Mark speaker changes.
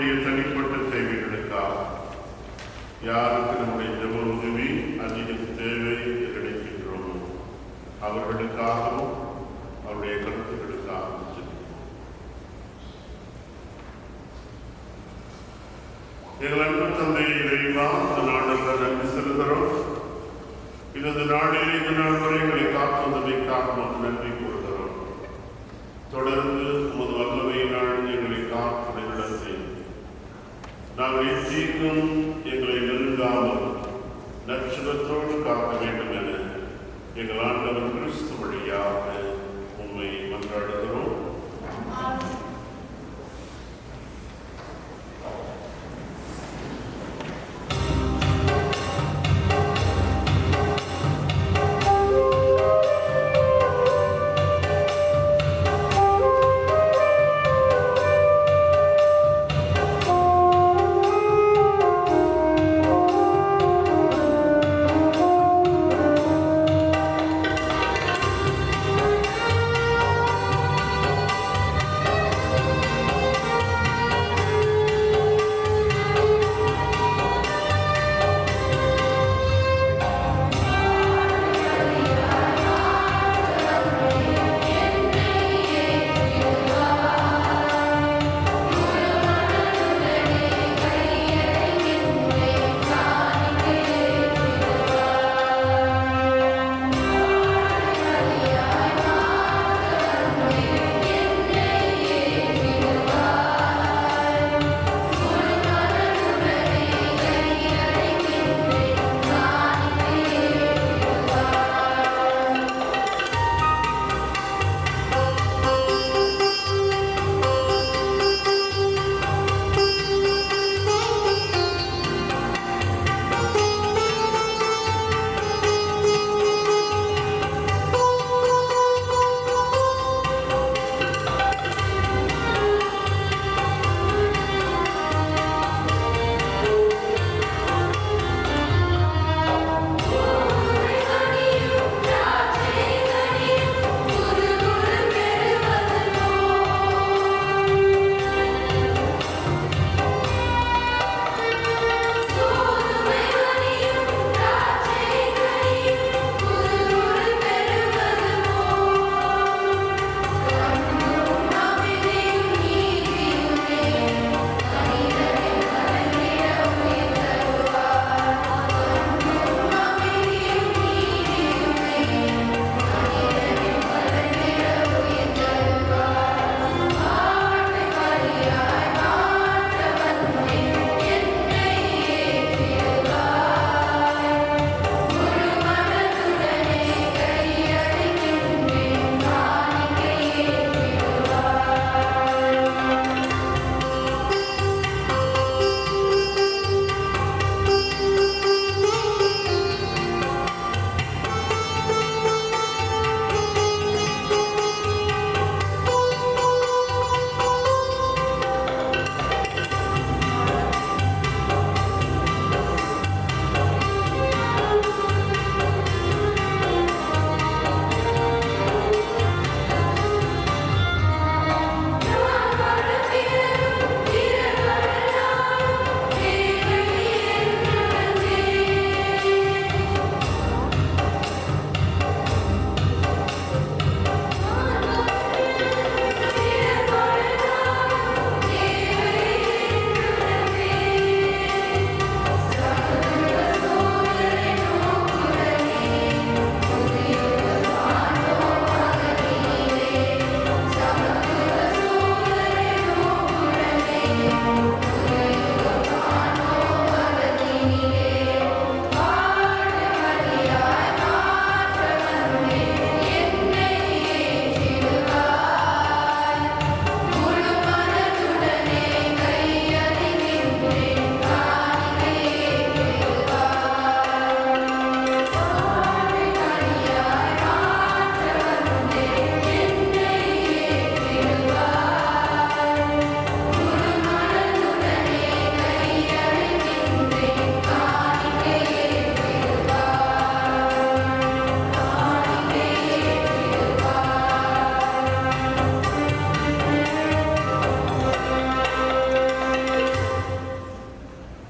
Speaker 1: நம்முடைய தனிப்பட்ட தேவைகளுக்காக யாருக்கு நம்முடைய ஜெப உதவி அதிக தேவை கிடைக்கின்றோமோ அவர்களுக்காகவும் அவருடைய கருத்துக்களுக்காகவும் எங்கள் அன்பு தந்தை இறைவா இந்த நாடுல நன்றி செலுத்துகிறோம். இந்த நாளில் இந்த நாள் வரை எங்களை காத்துவதற்காக நன்றி கூறுகிறோம். தொடர்ந்து கர்த்தாவே சீக்கிரம் எங்களை நெருங்காமல் நட்சத்திரத்தோடு காக்க வேண்டும் என எங்கள் ஆண்டவர் கிறிஸ்து வழியாக உண்மை மன்றாடுகிறோம்